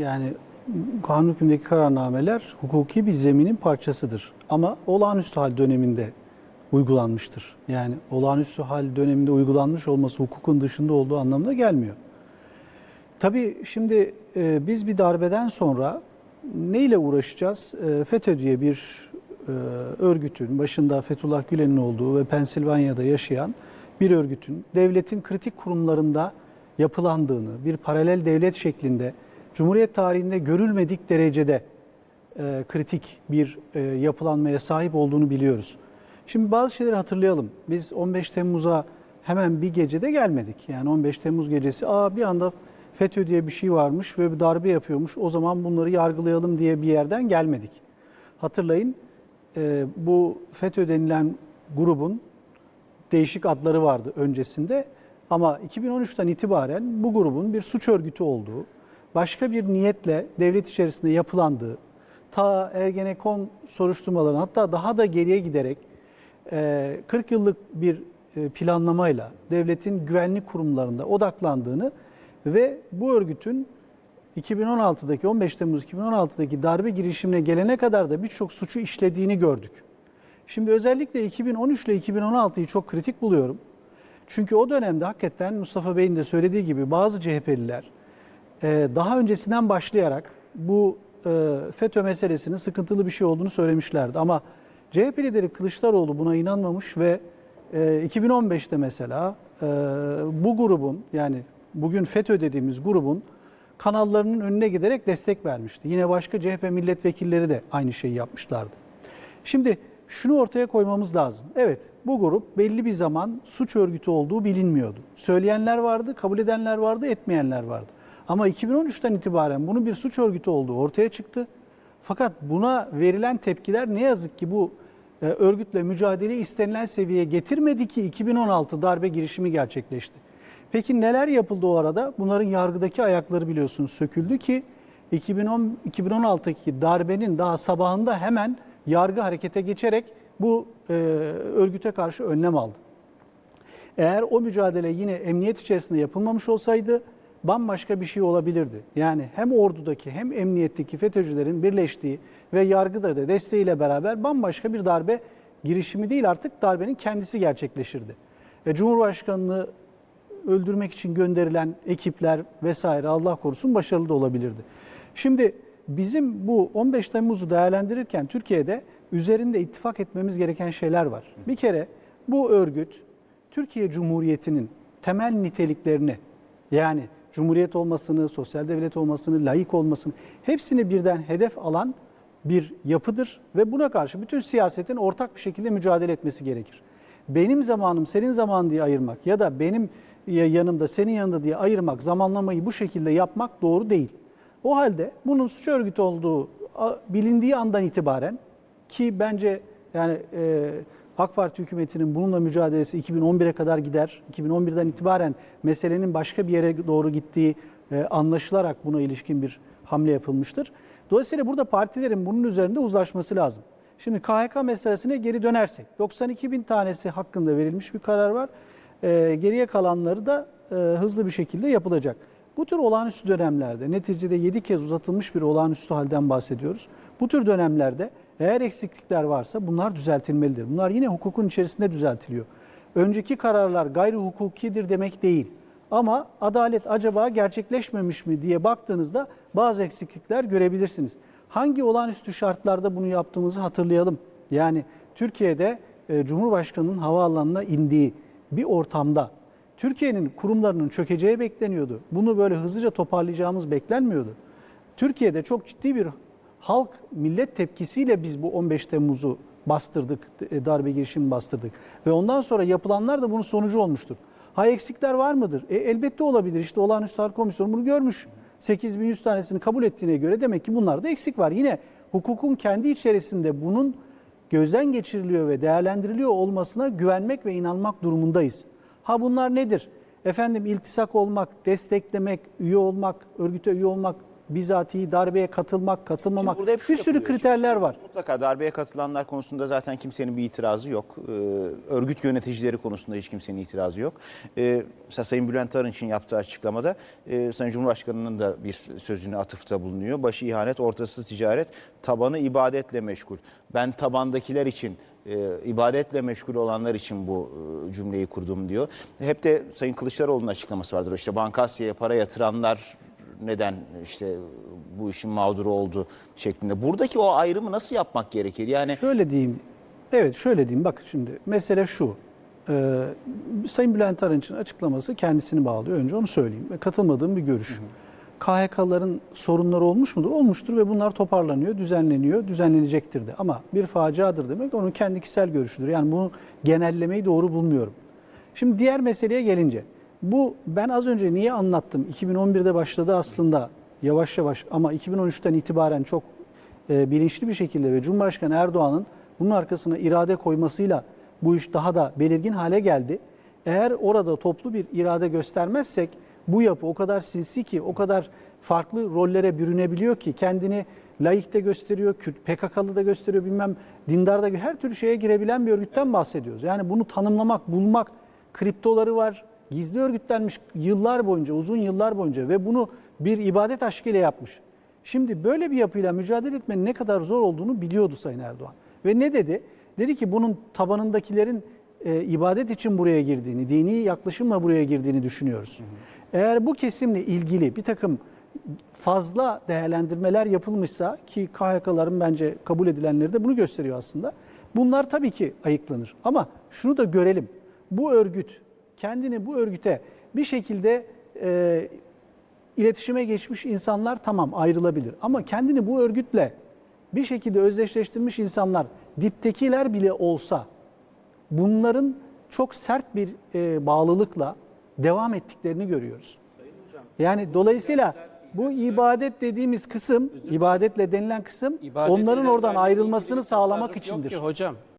Yani kanun hükmündeki kararnameler hukuki bir zeminin parçasıdır. Ama olağanüstü hal döneminde uygulanmıştır. Yani olağanüstü hal döneminde uygulanmış olması hukukun dışında olduğu anlamına gelmiyor. Tabii şimdi e, biz bir darbeden sonra neyle uğraşacağız? E, FETÖ diye bir e, örgütün, başında Fethullah Gülen'in olduğu ve Pensilvanya'da yaşayan bir örgütün devletin kritik kurumlarında yapılandığını, bir paralel devlet şeklinde Cumhuriyet tarihinde görülmedik derecede e, kritik bir e, yapılanmaya sahip olduğunu biliyoruz. Şimdi bazı şeyleri hatırlayalım. Biz 15 Temmuz'a hemen bir gecede gelmedik. Yani 15 Temmuz gecesi aa bir anda FETÖ diye bir şey varmış ve bir darbe yapıyormuş. O zaman bunları yargılayalım diye bir yerden gelmedik. Hatırlayın e, bu FETÖ denilen grubun değişik adları vardı öncesinde. Ama 2013'ten itibaren bu grubun bir suç örgütü olduğu, başka bir niyetle devlet içerisinde yapılandığı, ta Ergenekon soruşturmalarına hatta daha da geriye giderek e, 40 yıllık bir e, planlamayla devletin güvenlik kurumlarında odaklandığını ve bu örgütün 2016'daki 15 Temmuz 2016'daki darbe girişimine gelene kadar da birçok suçu işlediğini gördük. Şimdi özellikle 2013 ile 2016'yı çok kritik buluyorum. Çünkü o dönemde hakikaten Mustafa Bey'in de söylediği gibi bazı CHP'liler e, daha öncesinden başlayarak bu e, FETÖ meselesinin sıkıntılı bir şey olduğunu söylemişlerdi. Ama CHP lideri Kılıçdaroğlu buna inanmamış ve e, 2015'te mesela e, bu grubun yani bugün FETÖ dediğimiz grubun kanallarının önüne giderek destek vermişti. Yine başka CHP milletvekilleri de aynı şeyi yapmışlardı. Şimdi şunu ortaya koymamız lazım. Evet bu grup belli bir zaman suç örgütü olduğu bilinmiyordu. Söyleyenler vardı, kabul edenler vardı, etmeyenler vardı. Ama 2013'ten itibaren bunun bir suç örgütü olduğu ortaya çıktı. Fakat buna verilen tepkiler ne yazık ki bu e, örgütle mücadele istenilen seviyeye getirmedi ki 2016 darbe girişimi gerçekleşti. Peki neler yapıldı o arada? Bunların yargıdaki ayakları biliyorsunuz söküldü ki 2010 2016'daki darbenin daha sabahında hemen yargı harekete geçerek bu e, örgüte karşı önlem aldı. Eğer o mücadele yine emniyet içerisinde yapılmamış olsaydı bambaşka bir şey olabilirdi. Yani hem ordudaki hem emniyetteki FETÖ'cülerin birleştiği ve yargıda da desteğiyle beraber bambaşka bir darbe girişimi değil artık darbenin kendisi gerçekleşirdi. E, Cumhurbaşkanını öldürmek için gönderilen ekipler vesaire Allah korusun başarılı da olabilirdi. Şimdi bizim bu 15 Temmuz'u değerlendirirken Türkiye'de üzerinde ittifak etmemiz gereken şeyler var. Bir kere bu örgüt Türkiye Cumhuriyeti'nin temel niteliklerini yani cumhuriyet olmasını, sosyal devlet olmasını, layık olmasını hepsini birden hedef alan bir yapıdır ve buna karşı bütün siyasetin ortak bir şekilde mücadele etmesi gerekir. Benim zamanım senin zamanın diye ayırmak ya da benim yanımda senin yanında diye ayırmak, zamanlamayı bu şekilde yapmak doğru değil. O halde bunun suç örgütü olduğu bilindiği andan itibaren ki bence yani e, AK Parti hükümetinin bununla mücadelesi 2011'e kadar gider. 2011'den itibaren meselenin başka bir yere doğru gittiği e, anlaşılarak buna ilişkin bir hamle yapılmıştır. Dolayısıyla burada partilerin bunun üzerinde uzlaşması lazım. Şimdi KHK meselesine geri dönersek 92 bin tanesi hakkında verilmiş bir karar var. E, geriye kalanları da e, hızlı bir şekilde yapılacak. Bu tür olağanüstü dönemlerde neticede 7 kez uzatılmış bir olağanüstü halden bahsediyoruz. Bu tür dönemlerde eğer eksiklikler varsa bunlar düzeltilmelidir. Bunlar yine hukukun içerisinde düzeltiliyor. Önceki kararlar gayri hukukidir demek değil. Ama adalet acaba gerçekleşmemiş mi diye baktığınızda bazı eksiklikler görebilirsiniz. Hangi olağanüstü şartlarda bunu yaptığımızı hatırlayalım. Yani Türkiye'de e, Cumhurbaşkanı'nın havaalanına indiği bir ortamda Türkiye'nin kurumlarının çökeceği bekleniyordu. Bunu böyle hızlıca toparlayacağımız beklenmiyordu. Türkiye'de çok ciddi bir halk millet tepkisiyle biz bu 15 Temmuz'u bastırdık, e, darbe girişimi bastırdık. Ve ondan sonra yapılanlar da bunun sonucu olmuştur. Ha eksikler var mıdır? E, elbette olabilir. İşte olağanüstü hal komisyonu bunu görmüş. 8100 tanesini kabul ettiğine göre demek ki bunlarda eksik var. Yine hukukun kendi içerisinde bunun gözden geçiriliyor ve değerlendiriliyor olmasına güvenmek ve inanmak durumundayız. Ha bunlar nedir? Efendim iltisak olmak, desteklemek, üye olmak, örgüte üye olmak bizatihi darbeye katılmak, katılmamak Burada hep bir sürü yapılıyor. kriterler var. Mutlaka darbeye katılanlar konusunda zaten kimsenin bir itirazı yok. Ee, örgüt yöneticileri konusunda hiç kimsenin itirazı yok. Ee, mesela Sayın Bülent Arınç'ın yaptığı açıklamada e, Sayın Cumhurbaşkanı'nın da bir sözüne atıfta bulunuyor. Başı ihanet, ortası ticaret, tabanı ibadetle meşgul. Ben tabandakiler için, e, ibadetle meşgul olanlar için bu e, cümleyi kurdum diyor. Hep de Sayın Kılıçdaroğlu'nun açıklaması vardır. İşte Bankasya'ya para yatıranlar neden işte bu işin mağduru oldu şeklinde. Buradaki o ayrımı nasıl yapmak gerekir? Yani Şöyle diyeyim. Evet şöyle diyeyim. Bak şimdi mesele şu. Ee, Sayın Bülent Arınç'ın açıklaması kendisini bağlıyor. Önce onu söyleyeyim. Katılmadığım bir görüş. KHK'ların sorunları olmuş mudur? Olmuştur ve bunlar toparlanıyor, düzenleniyor, düzenlenecektir de. Ama bir faciadır demek onun kendi kişisel görüşüdür. Yani bunu genellemeyi doğru bulmuyorum. Şimdi diğer meseleye gelince. Bu ben az önce niye anlattım? 2011'de başladı aslında yavaş yavaş ama 2013'ten itibaren çok e, bilinçli bir şekilde ve Cumhurbaşkanı Erdoğan'ın bunun arkasına irade koymasıyla bu iş daha da belirgin hale geldi. Eğer orada toplu bir irade göstermezsek bu yapı o kadar sinsi ki, o kadar farklı rollere bürünebiliyor ki kendini layık da gösteriyor, PKK'lı da gösteriyor, bilmem dindar da her türlü şeye girebilen bir örgütten bahsediyoruz. Yani bunu tanımlamak, bulmak, kriptoları var, gizli örgütlenmiş yıllar boyunca, uzun yıllar boyunca ve bunu bir ibadet aşkıyla yapmış. Şimdi böyle bir yapıyla mücadele etmenin ne kadar zor olduğunu biliyordu Sayın Erdoğan. Ve ne dedi? Dedi ki bunun tabanındakilerin e, ibadet için buraya girdiğini, dini yaklaşımla buraya girdiğini düşünüyoruz. Eğer bu kesimle ilgili bir takım fazla değerlendirmeler yapılmışsa ki KHK'ların bence kabul edilenleri de bunu gösteriyor aslında. Bunlar tabii ki ayıklanır. Ama şunu da görelim. Bu örgüt kendini bu örgüte bir şekilde e, iletişime geçmiş insanlar tamam ayrılabilir. Ama kendini bu örgütle bir şekilde özdeşleştirmiş insanlar diptekiler bile olsa bunların çok sert bir e, bağlılıkla devam ettiklerini görüyoruz. Yani dolayısıyla bu ibadet dediğimiz kısım, ibadetle denilen kısım onların oradan ayrılmasını sağlamak içindir. Yok ki hocam.